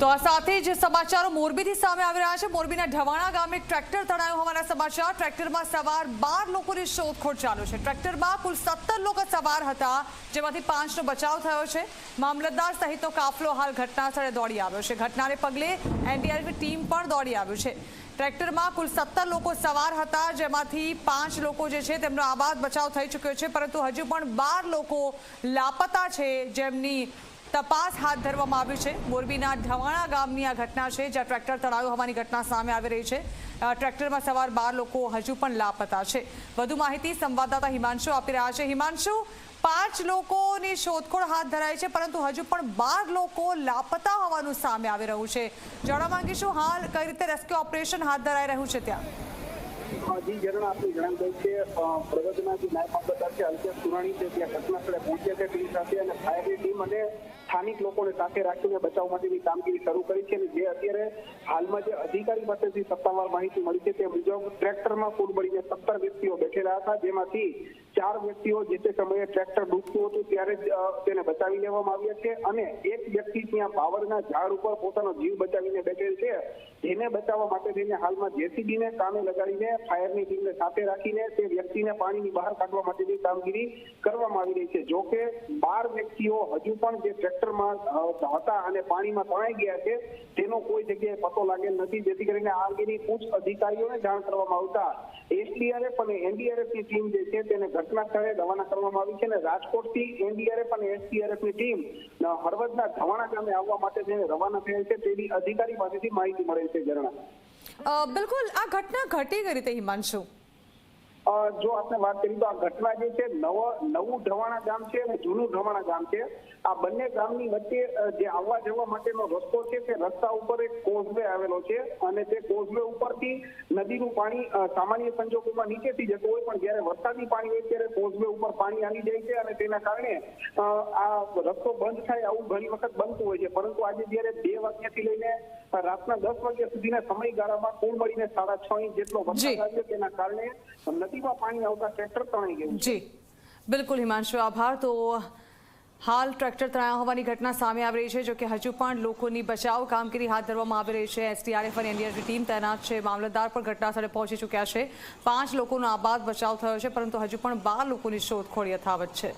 તો આ સાથે જ સમાચારો મોરબીથી સામે આવી રહ્યા છે. મોરબીના ઢવાણા ગામે ટ્રેક્ટર તણાયું હોવાના સમાચાર. ટ્રેક્ટરમાં સવાર બાર લોકોની શોધખોળ ચાલુ છે. ટ્રેક્ટરમાં કુલ સત્તર લોકો સવાર હતા, જેમાંથી પાંચનો બચાવ થયો છે. મામલતદાર સહિતનો કાફલો હાલ ઘટના સ્થળે દોડી આવ્યો છે. ઘટનાને પગલે એનડીઆરએફની ટીમ પણ દોડી આવ્યું છે. ટ્રેક્ટરમાં કુલ સત્તર લોકો સવાર હતા, જેમાંથી પાંચ લોકો જે છે તેમનો આબાદ બચાવ થઈ ચૂક્યો છે. પરંતુ હજુ પણ બાર લોકો લાપતા છે જેમની તપાસ હાથ ધરવામાં આવી છે. મોરબીના ઢવાણા ગામની આ ઘટના છે, જ્યાં ટ્રેક્ટર તળાયું હોવાની ઘટના સામે આવી રહી છે. ટ્રેક્ટરમાં સવાર બાર લોકો હજુ પણ લાપતા છે. વધુ માહિતી સંવાદદાતા હિમાંશુ આપી રહ્યા છે. હિમાંશુ, પાંચ લોકોની શોધખોળ હાથ ધરાઈ છે, પરંતુ હજુ પણ બાર લોકો લાપતા હોવાનું સામે આવી રહ્યું છે. જાણવા માંગીશું, હાલ કઈ રીતે રેસ્ક્યુ ઓપરેશન હાથ ધરાઈ રહ્યું છે ત્યાં? જી જરણ આપને જણાવી દઉં કે અ, જે નાયબ મામલતદાર છે અલ્કેશ સુરાણી છે ત્યાં ઘટના સ્થળે પહોંચ્યા છે તેની સાથે અને ફાયરની ટીમ અને સ્થાનિક લોકોને સાથે રાખીને બચાવ માટેની કામગીરી શરૂ કરી છે અને જે અત્યારે હાલમાં જે અધિકારી પાસેથી સત્તાવાર માહિતી મળી છે તે મુજબ ટ્રેક્ટરમાં કુલ મળીને સત્તર વ્યક્તિઓ બેઠેલા હતા જેમાંથી ચાર વ્યક્તિઓ જે તે સમયે ટ્રેક્ટર ડૂબતું હતું ત્યારે જ તેને બચાવી લેવામાં આવ્યા છે અને એક વ્યક્તિ ત્યાં પાવરના ઝાડ ઉપર પોતાનો જીવ બચાવીને બેઠેલ છે. જેને બચાવવા માટે તેને હાલમાં જેસીબીને કામે લગાડીને, ફાયરની ટીમને સાથે રાખીને તે વ્યક્તિને પાણીની બહાર કાઢવા માટેની કામગીરી કરવામાં આવી રહી છે. જો કે બાર વ્યક્તિઓ હજુ પણ જે ટ્રેક્ટરમાં હતા અને પાણીમાં તણાઈ ગયા છે, તેનો કોઈ જગ્યાએ પતો લાગેલ નથી. જેથી કરીને આ અંગેની ઉચ્ચ અધિકારીઓને જાણ કરવામાં આવતા એસડીઆરએફ અને એનડીઆરએફની ટીમ જે છે તેને ઘટના સ્થળે રવાના કરવામાં આવી છે અને રાજકોટથી એનડીઆરએફ અને એસડીઆરએફની ટીમ હળવદના ધવાણા ગામે આવવા માટે જેને રવાના થયેલ છે તેની અધિકારી પાસેથી માહિતી મળેલ છે ઝરણા. બિલકુલ આ ઘટના ઘટી ગઈ રીતે, હિમાંશુ. જો આપણે વાત કરીએ તો આ ઘટના જે છે નવ નવું ઢવાણા ગામ છે અને જૂનું ઢવાણા ગામ છે. આ બંને ગામની વચ્ચે જે આવવા જવા માટેનો રસ્તો છે તે રસ્તા ઉપર એક કોઝવે આવેલો છે અને તે કોઝવે ઉપરથી નદીનું પાણી સામાન્ય સંજોગોમાં નીચેથી જતું હોય પણ જ્યારે વરસાદી પાણી હોય ત્યારે કોઝવે ઉપર પાણી આવી જાય છે અને તેના કારણે આ રસ્તો બંધ થાય આવું ઘણી વખત બનતું હોય છે. પરંતુ આજે જ્યારે બે વાગ્યાથી લઈને રાતના દસ વાગ્યા સુધીના સમયગાળામાં કુલ મળીને સાડા છ ઇંચ જેટલો. વરસાદ આવ્યો. તેના કારણે નદીમાં પાણી આવતા ટ્રેક્ટર તણાઈ ગયું જી. બિલકુલ હિમાંશુ, આભાર. તો હાલ ટ્રેક્ટર તણાયા હોવાની ઘટના સામે આવી રહી છે, જોકે હજુ પણ લોકોની બચાવ કામગીરી હાથ ધરવામાં આવી રહી છે. એસડીઆરએફ અને એનડીઆરએફની ટીમ તૈનાત છે. મામલતદાર પણ ઘટના સ્થળે પહોંચી ચૂક્યા છે. પાંચ લોકોનો આબાદ બચાવ થયો છે, પરંતુ હજુ પણ બાર લોકોની શોધખોળ યથાવત છે.